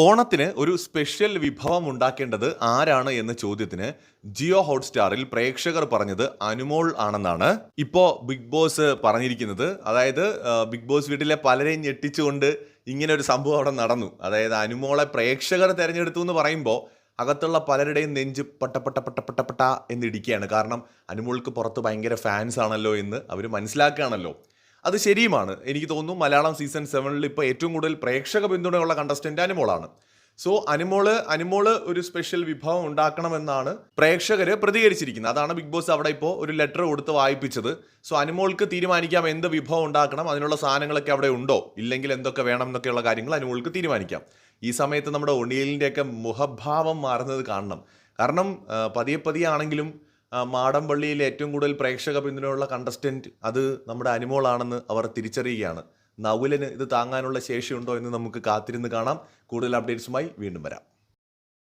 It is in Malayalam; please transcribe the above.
ഓണത്തിന് ഒരു സ്പെഷ്യൽ വിഭവം ഉണ്ടാക്കേണ്ടത് ആരാണ് എന്ന ചോദ്യത്തിന് ജിയോ ഹോട്ട്സ്റ്റാറിൽ പ്രേക്ഷകർ പറഞ്ഞത് അനുമോൾ ആണെന്നാണ്. ഇപ്പോൾ ബിഗ് ബോസ് പറഞ്ഞിരിക്കുന്നത്. അതായത് ബിഗ് ബോസ് വീട്ടിലെ പലരെയും ഞെട്ടിച്ചുകൊണ്ട് ഇങ്ങനെ ഒരു സംഭവം അവിടെ നടന്നു. അതായത് അനുമോളെ പ്രേക്ഷകർ തിരഞ്ഞെടുത്തു എന്ന് പറയുമ്പോൾ അകത്തുള്ള പലരുടെയും നെഞ്ച് പട്ട പട്ട പട്ട പട്ട പട്ട എന്നിടിക്കുകയാണ് കാരണം അനുമോൾക്ക് പുറത്ത് ഭയങ്കര ഫാൻസ് ആണല്ലോ എന്ന് അവർ മനസ്സിലാക്കുകയാണല്ലോ. അത് ശരിയുമാണ്. എനിക്ക് തോന്നുന്നു മലയാളം സീസൺ സെവനിൽ ഇപ്പോൾ ഏറ്റവും കൂടുതൽ പ്രേക്ഷക പിന്തുണയുള്ള കണ്ടസ്റ്റന്റ് അനുമോളാണ്. സോ അനുമോൾ അനുമോൾ ഒരു സ്പെഷ്യൽ വിഭവം ഉണ്ടാക്കണമെന്നാണ് പ്രേക്ഷകർ പ്രതികരിച്ചിരിക്കുന്നത്. അതാണ് ബിഗ് ബോസ് അവിടെ ഇപ്പോൾ ഒരു ലെറ്റർ കൊടുത്ത് വായിപ്പിച്ചത്. സോ അനുമോൾക്ക് തീരുമാനിക്കാം എന്ത് വിഭവം ഉണ്ടാക്കണം അതിനുള്ള സാധനങ്ങളൊക്കെ അവിടെ ഉണ്ടോ? ഇല്ലെങ്കിൽ എന്തൊക്കെ വേണം എന്നൊക്കെയുള്ള കാര്യങ്ങൾ അനുമോൾക്ക് തീരുമാനിക്കാം. ഈ സമയത്ത് നമ്മുടെ ഒണിയലിന്റെയൊക്കെ മുഖഭാവം മാറുന്നത് കാണണം. കാരണം പതിയെ പതിയെ ആണെങ്കിലും ആ, മാടമ്പള്ളിയിൽ ഏറ്റവും കൂടുതൽ പ്രേക്ഷക പിന്തുണയുള്ള കണ്ടസ്റ്റന്റ് അത് നമ്മുടെ അനുമോളാണെന്ന് അവർ തിരിച്ചറിയുകയാണ്. നവുലിന് ഇത് താങ്ങാനുള്ള ശേഷിയുണ്ടോ എന്ന് നമുക്ക് കാത്തിരുന്ന് കാണാം. കൂടുതൽ അപ്ഡേറ്റ്സുമായി വീണ്ടും വരാം.